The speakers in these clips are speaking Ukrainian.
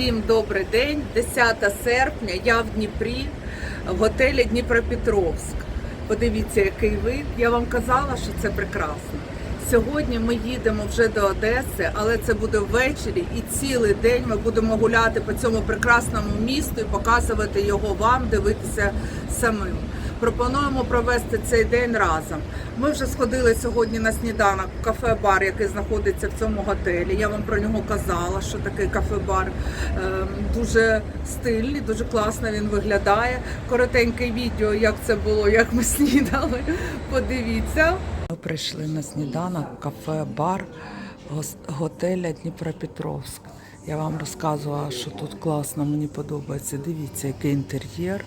Всім добрий день, 10 серпня. Я в Дніпрі, в готелі Дніпропетровськ. Подивіться, який вид. Я вам казала, що це прекрасно. Сьогодні ми їдемо вже до Одеси, але це буде ввечері, і цілий день ми будемо гуляти по цьому прекрасному місту і показувати його вам, дивитися самим. Пропонуємо провести цей день разом. Ми вже сходили сьогодні на сніданок в кафе-бар, який знаходиться в цьому готелі. Я вам про нього казала, що такий кафе-бар Ем, дуже стильний, дуже класно він виглядає. Коротеньке відео, як це було, як ми снідали. Подивіться. Ми прийшли на сніданок кафе-бар готеля Дніпропетровськ. Я вам розказувала, що тут класно, мені подобається. Дивіться, який інтер'єр.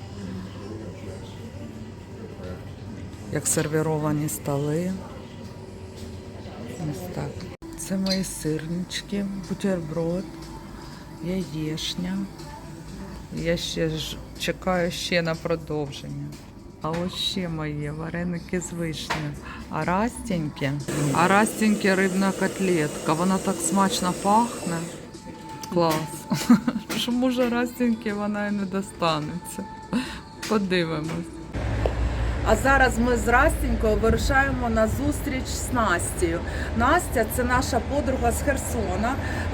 Як сервіровані столи. Ось так. Це мої сирнички, бутерброд, яєшня. Я ще ж чекаю ще на продовження. А ось ще мої вареники з вишнею. А растеньки, а растеньки рибна котлетка. Вона так смачно пахне. Клас. Що може растеньки вона і не достанеться. Подивимось. А зараз ми з Растінькою вирушаємо на зустріч з Настею. Настя це наша подруга з Херсона.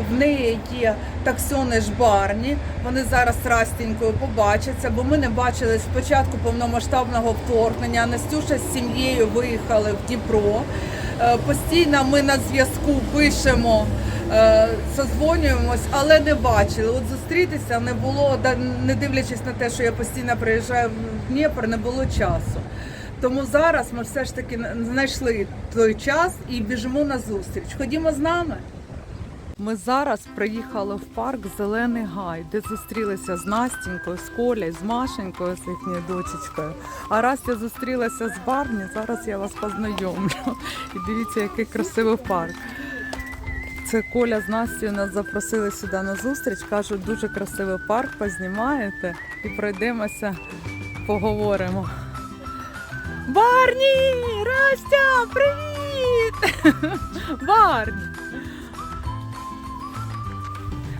В неї є таксони ж барні. Вони зараз з Растінькою побачаться, бо ми не бачили з початку повномасштабного вторгнення. Настюша з сім'єю виїхали в Дніпро. Е, Постійно ми на зв'язку пишемо, е, созвонюємось, але не бачили. От зустрітися не було, не дивлячись на те, що я постійно приїжджаю в Дніпро, не було часу. Тому зараз ми все ж таки знайшли той час і біжимо на зустріч. Ходімо з нами. Ми зараз приїхали в парк Зелений Гай, де зустрілися з Настінькою, з Колею, з Машенькою, з їхньою дочечкою. А раз я зустрілася з Барні, зараз я вас познайомлю. І дивіться, який красивий парк. Це Коля з Настю нас запросили сюди на зустріч. Кажуть, дуже красивий парк, познімаєте і пройдемося, поговоримо. Барні! Растя, привіт! Барні!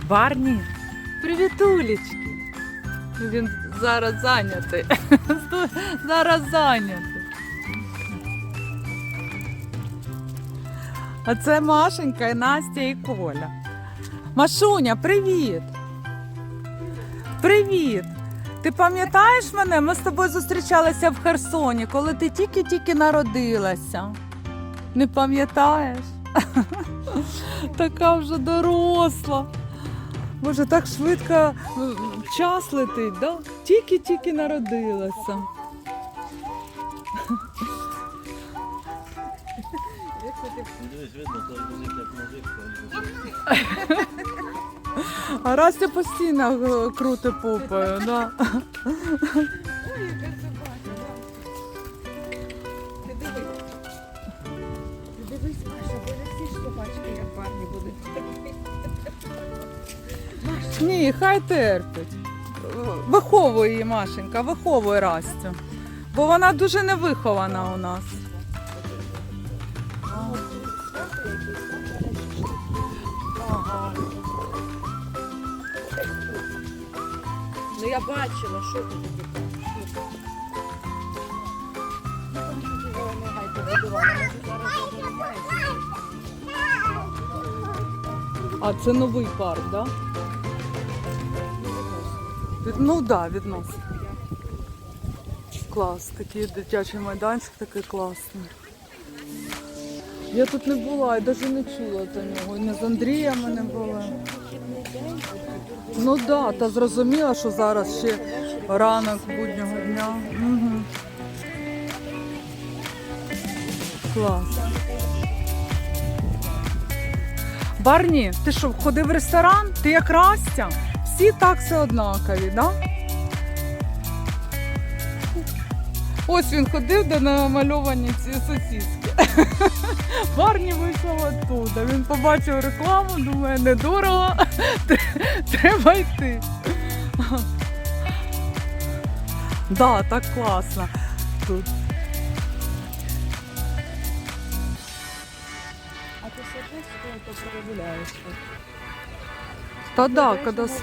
Барні, привітулечки. Він зараз зайнятий. Зараз зайнятий. А це Машенька, і Настя і Коля. Машуня, привіт! Привіт! Ти пам'ятаєш мене? Ми з тобою зустрічалися в Херсоні, коли ти тільки-тільки народилася. Не пам'ятаєш? Така вже доросла. Боже, так швидко час летить, да? Тільки-тільки народилася. Дивись, видно, той мужик як мужик. А Растя постійно е, круте попою, да. Дивись, Маша, бо не всі ж собачки, як парні будуть. Ні, хай терпить. Виховує її Машенька, виховує Растю. Бо вона дуже невихована у нас. Ага. Ну я бачила, що ти таке. А це новий парк, так? Да? Від- Ну так, да, відносно. Клас, такий дитячий майданчик такий класний. Я тут не була і навіть не чула за нього. І не з Андріями не була. Ну так, да, та зрозуміла, що зараз ще ранок буднього дня. Угу. Клас. Барні, ти що, ходив в ресторан? Ти як Растя? Всі такси однакові, да? Ось він ходив, де намальовані ці сосиски. Барні вийшов оттуда. Він побачив рекламу, думає, недорого, треба йти. Да, так класно тут. А ти з кого-то прогуляєш. Та да, коли... с-?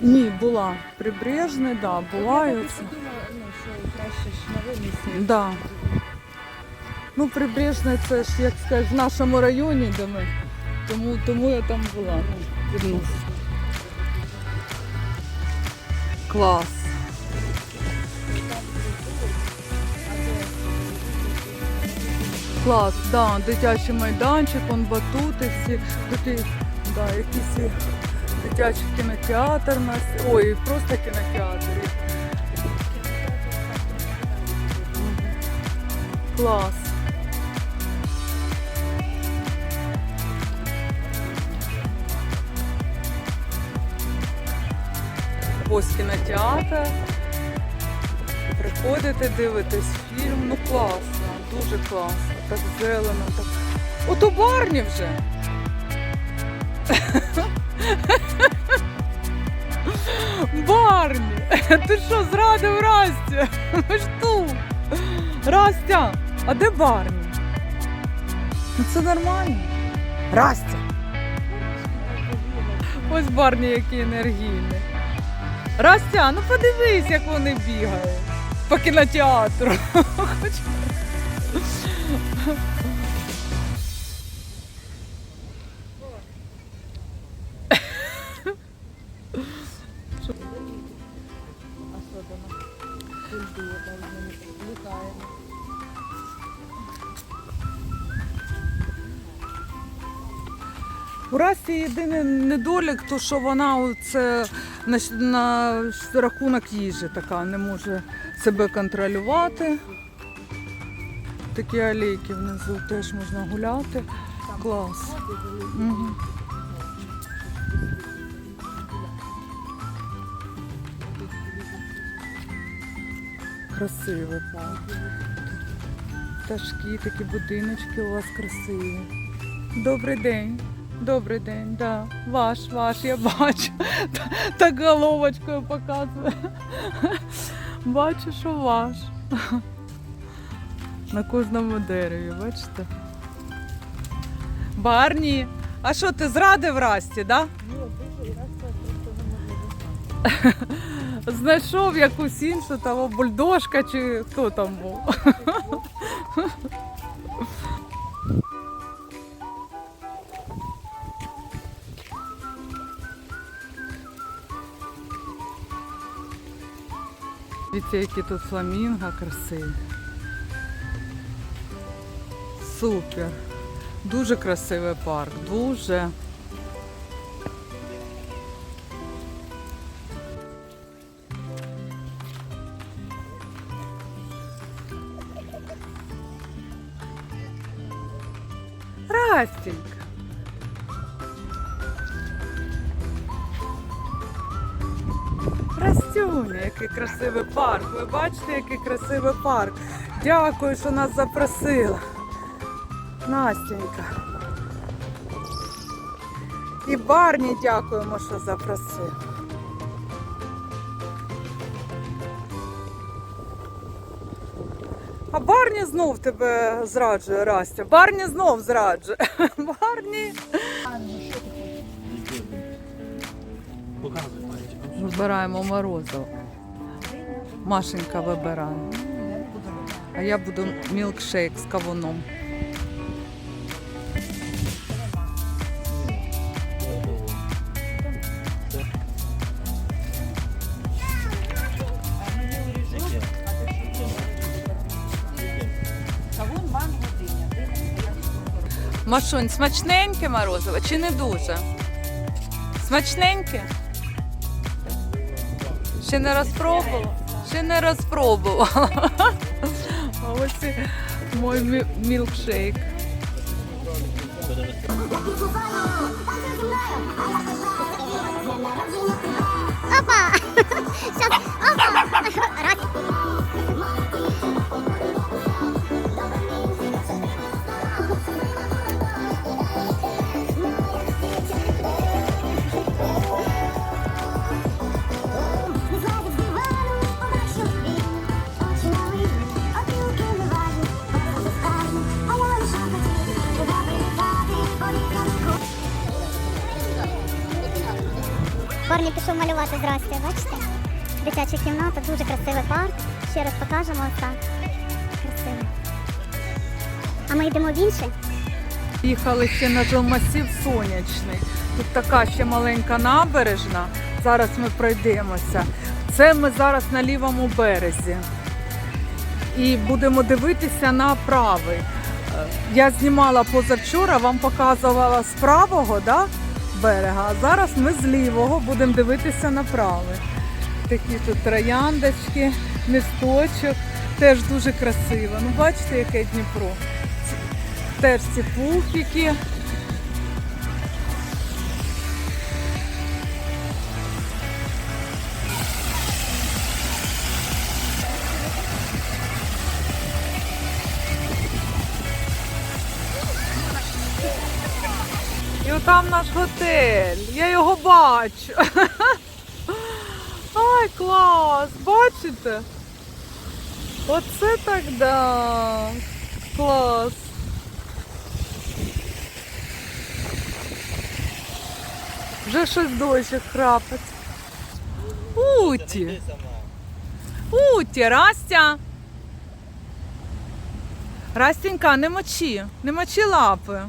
Ні, була. Прибрежний, да, була. Я і так і подумала, ну, що краще ж нове місце. Да. Ну, прибрежний це ж, як сказати, в нашому районі, де ми. Тому, тому я там була. Ну. Клас. Клас, да, дитячий майданчик, он батути всі, тут да, якийсь дитячий кінотеатр у нас. Ой, просто кінотеатр. Клас. Ось кінотеатр. Приходите, дивитесь фільм. Ну класно, дуже класно. Так зелено, так. От у барні вже. Барні! Ти що, зрадив Растя? Ми ж тут. Растя, а де Барні? Ну це нормально. Растя. Ось Барні який енергійний. Растя, ну подивись, як вони бігають по кінотеатру. У Расті єдиний недолік, то що вона це на, на рахунок їжі така, не може себе контролювати. Такі алейки внизу теж можна гуляти. Клас. Угу. Красивий парк. Пташки, такі будиночки у вас красиві. Добрий день. Добрий день, да. Ваш, ваш, я бачу. Та- Так головочкою показує. Бачу, що ваш. На кожному дереві, бачите? Барні, а що ти зрадив Расті, да? Не можна. Знайшов якусь іншу, там бульдожка чи хто там був. Дивіться, які тут фламінго красиві. Супер. Дуже красивий парк, дуже. Ви бачите, який красивий парк. Дякую, що нас запросила. Настенька. І Барні дякуємо, що запросив. А Барні знов тебе зраджує, Растя. Барні знов зраджує. Барні. Вибираємо морозиво. Машенька вибирає. А я буду мілкшейк з кавуном. Машунь, смачненьке морозиво чи не дуже? Смачненьке? Ще не розпробувала? Ще не розпробувала. А ось і мой мі- мілкшейк. Опа! Сейчас, опа! Раз. Барні пішов малювати здрасте, бачите? Дитяча кімната, дуже красивий парк. Ще раз покажемо так. Красиво. А ми йдемо в інший. Їхали ще на жилмасів сонячний. Тут така ще маленька набережна. Зараз ми пройдемося. Це ми зараз на лівому березі. І будемо дивитися на правий. Е, Я знімала позавчора, вам показувала з правого да, берега, а зараз ми з лівого будемо дивитися направо. Такі тут трояндочки, місточок, теж дуже красиво. Ну, бачите, яке Дніпро. Теж ці пуфіки. І отам наш готель. Я його бачу. Ай, клас! Бачите? Оце так да. Клас. Вже щось дощик храпить. Уті! Уті, Растя! Растінька, не мочи, не мочи лапи.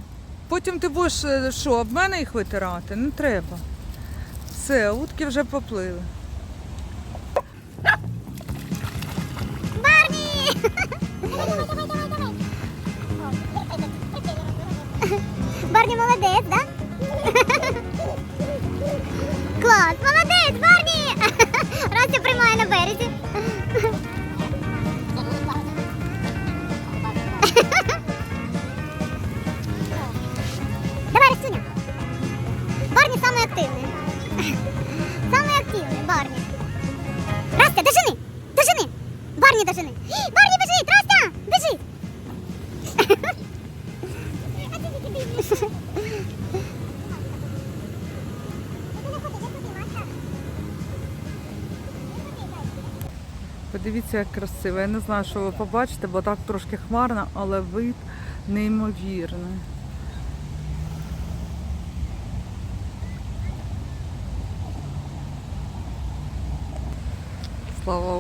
Потім ти будеш е, що, об мене їх витирати? Не треба. Все, утки вже поплили. Барні! Барні молодець, да? Клас, молодець, Барні! Растя приймає на березі. Барні самий активний. Самий активний, Барні. Растя, дожени! Дожени! Барні дожени! Барні біжить! Растя! Біжить! Подивіться, як красиво. Я не знаю, що ви побачите, бо так трошки хмарно, але вид неймовірний.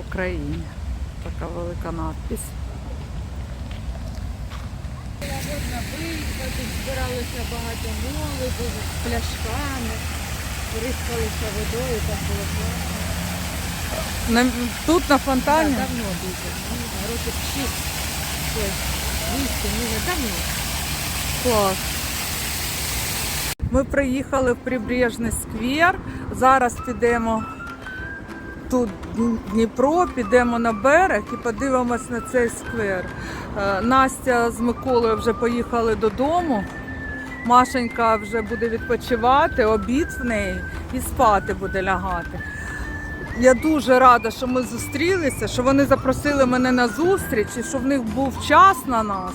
Слава Україні! Така велика надпись. Тут збиралося багато молоді з пляшками, бризкалися водою, так було класно. Тут на Так, фонтані. давно дуже. Ну, Років шість, щось, вісім, може, давно. Клас. Ми приїхали в прибережний сквер. Зараз підемо тут Дніпро, підемо на берег і подивимось на цей сквер. Е, Настя з Миколою вже поїхали додому. Машенька вже буде відпочивати, обід в неї і спати буде лягати. Я дуже рада, що ми зустрілися, що вони запросили мене на зустріч і що в них був час на нас.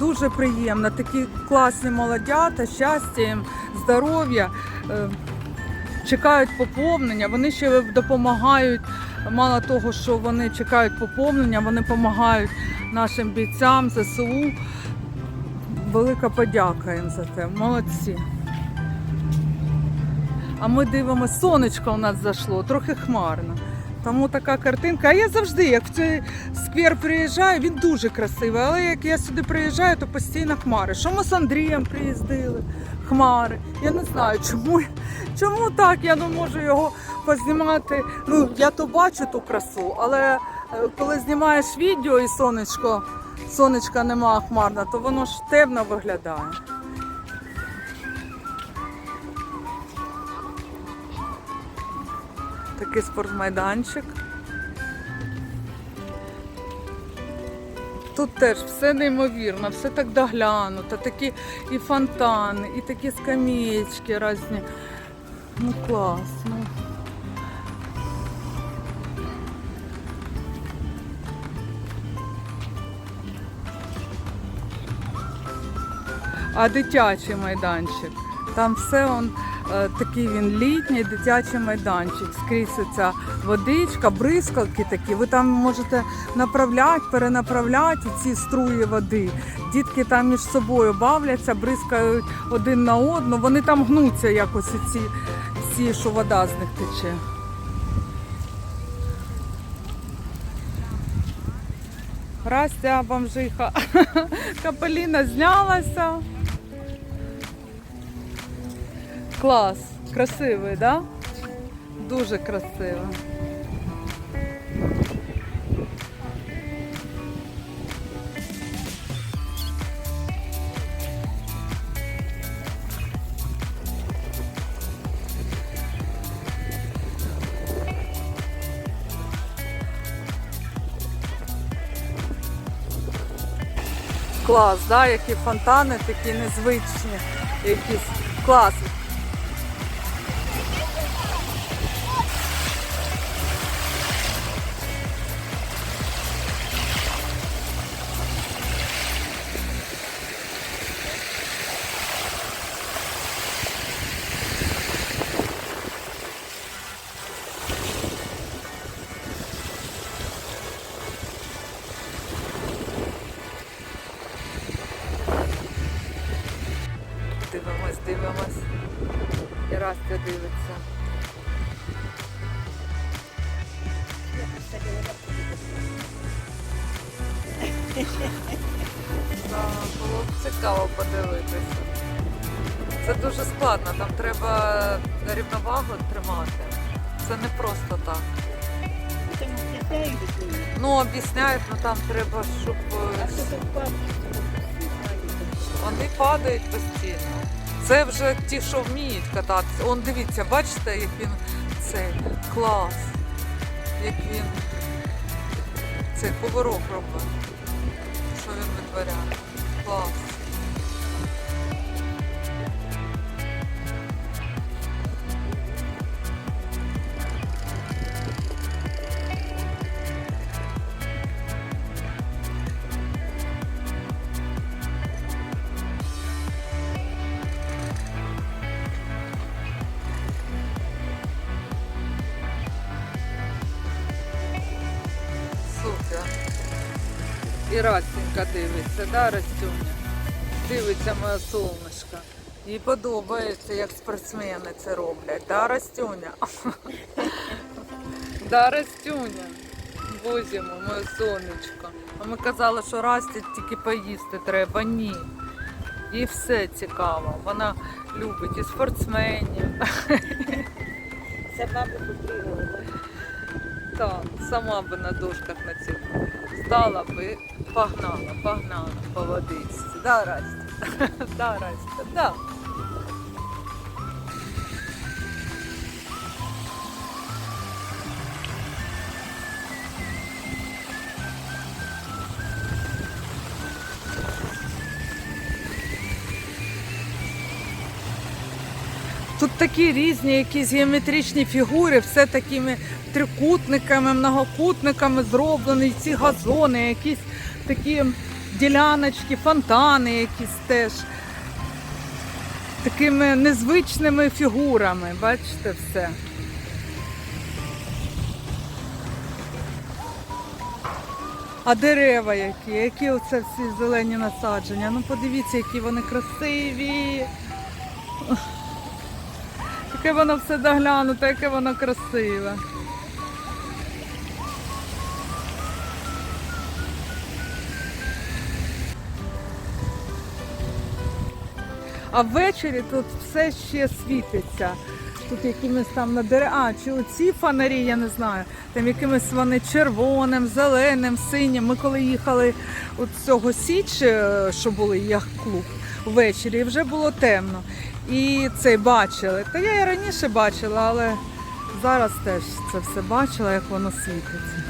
Дуже приємно. Такі класні молодята, щастя їм, здоров'я. Чекають поповнення. Вони ще допомагають. Мало того, що вони чекають поповнення, вони допомагають нашим бійцям ЗСУ. Велика подяка їм за те. Молодці. А ми дивимося, сонечко у нас зайшло, трохи хмарно. Тому така картинка. А я завжди, як в цей сквер приїжджаю, він дуже красивий. Але як я сюди приїжджаю, то постійно хмари. Що ми з Андрієм приїздили? Хмари. Я не знаю, чому, чому так. Я не можу його познімати. Ну, я то бачу ту красу, але е, коли знімаєш відео і сонечко, сонечка нема хмарна, то воно ж темно виглядає. Такий спортмайданчик. Тут теж все неймовірно, все так доглянуто, такі і фонтани, і такі скамеечки різні. Ну класно. А дитячий майданчик. Там все он такий він літній дитячий майданчик. Скрізь ця водичка, бризкалки такі. Ви там можете направляти, перенаправляти ці струї води. Дітки там між собою бавляться, бризкають один на одну. Вони там гнуться якось ці ці, що вода з них тече. Растя бомжиха. Капеліна знялася. Клас. Красивий, да? Дуже красиво. Клас, да? які фонтани такі незвичні. Якісь клас. І Растя дивиться. Да, було б цікаво подивитися. Це дуже складно, там треба рівновагу тримати. Це не просто так. Ну, об'ясняють, ну там треба, щоб е, вони падають постійно. Це вже ті, що вміють кататися. Он дивіться, бачите, як він цей клас, як він цей поворот робить. Що він витворяє? Клас. І Растенька дивиться, да, Растюня? Дивиться моє солнышко. Їй подобається, як спортсмени це роблять. Да, Растюня? Да, Растюня. Бузімо, моє сонечко. А ми казали, що Расті тільки поїсти треба. Ні. Їй все цікаво. Вона любить і спортсменів. Це баби побігали. Так, сама би на дошках на цих стала би, погнала, погнала по водичці. Да, Растя? Да, Растя, да. Такі різні якісь геометричні фігури, все такими трикутниками, многокутниками зроблені, ці газони, якісь такі діляночки, фонтани якісь теж. Такими незвичними фігурами, бачите все. А дерева які, які оце всі зелені насадження. Ну подивіться, які вони красиві. Яке воно все доглянуте, яке воно красиве. А ввечері тут все ще світиться. Тут якимись там на дерев... А, чи оці фонарі, я не знаю. Там якимись вони червоним, зеленим, синім. Ми коли їхали от цього Січ, е, що були яхт-клуб, ввечері вже було темно. І це бачили. Та я і раніше бачила, але зараз теж це все бачила, як воно світиться.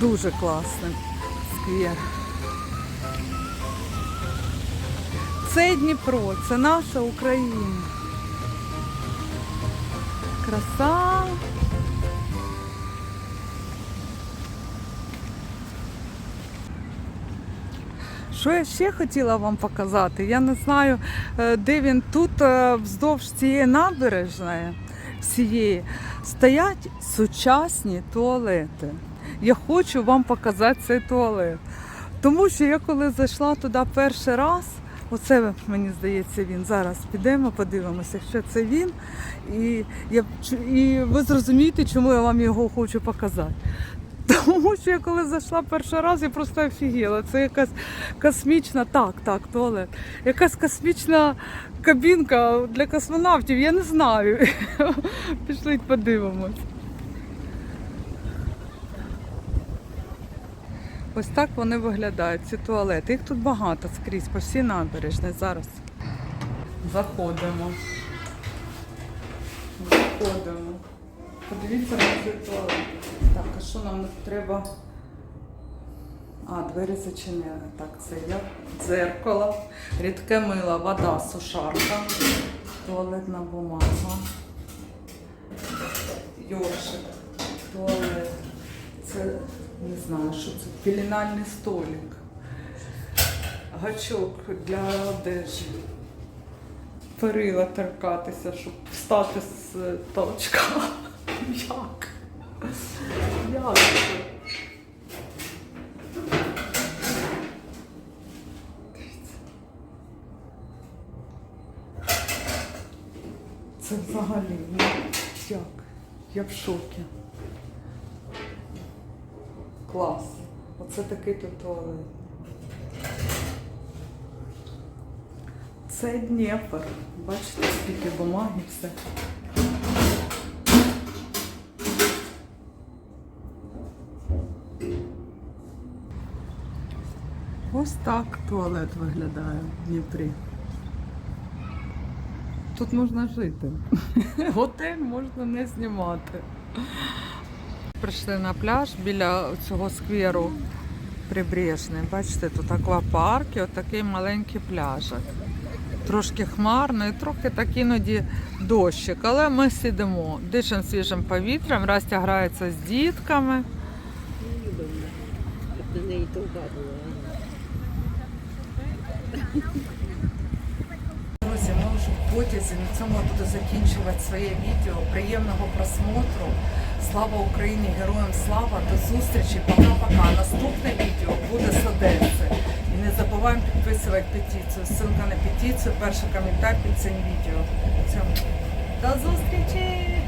Дуже класний сквер. Це Дніпро, це наша Україна. Краса. Що я ще хотіла вам показати? Я не знаю, е, де він тут е, вздовж цієї набережної всієї стоять сучасні туалети. Я хочу вам показати цей туалет. Тому що я коли зайшла туди перший раз, Оце мені здається він. Зараз підемо, подивимося, якщо це він. І, я, і ви зрозумієте, чому я вам його хочу показати. Тому що я коли зайшла перший раз, я просто офігела. Це якась космічна, так, так, туалет. Якась космічна кабінка для космонавтів, я не знаю. Пішли подивимось. Ось так вони виглядають, ці туалети. Їх тут багато скрізь, по всій набережній зараз. Заходимо. Заходимо. Подивіться на цей туалет. Так, а що нам треба? А, двері зачинили. Так, це я. Дзеркало, рідке мило, вода, сушарка, туалетна бумага, йоршик, туалет. Це не знаю, що це. Пеленальний столик. Гачок для одежі. Перила торкатися, щоб встати з е, толчка. Як? Як це? Взагалі, ну як? Я в шокі. Клас. Оце такий тут. Це Дніпр. Бачите, скільки бумаги, все. Так туалет виглядає в Дніпрі. Тут можна жити. Готель можна не знімати. Прийшли на пляж біля цього скверу прибережний. Бачите, тут аквапарк і отакий маленький пляжик. Трошки хмарно і трохи так іноді дощик. Але ми сидимо, дишемо свіжим повітрям, Растя грається з дітками. До неї толба була. Друзі, ми вже в потязі. На цьому я буду закінчувати своє відео. Приємного просмотру. Слава Україні! Героям слава! До зустрічі! Пока-пока! Наступне відео буде з Одеси. І не забуваємо підписувати петицію. Ссылка на петицію, перший коментар під цим відео. До зустрічі!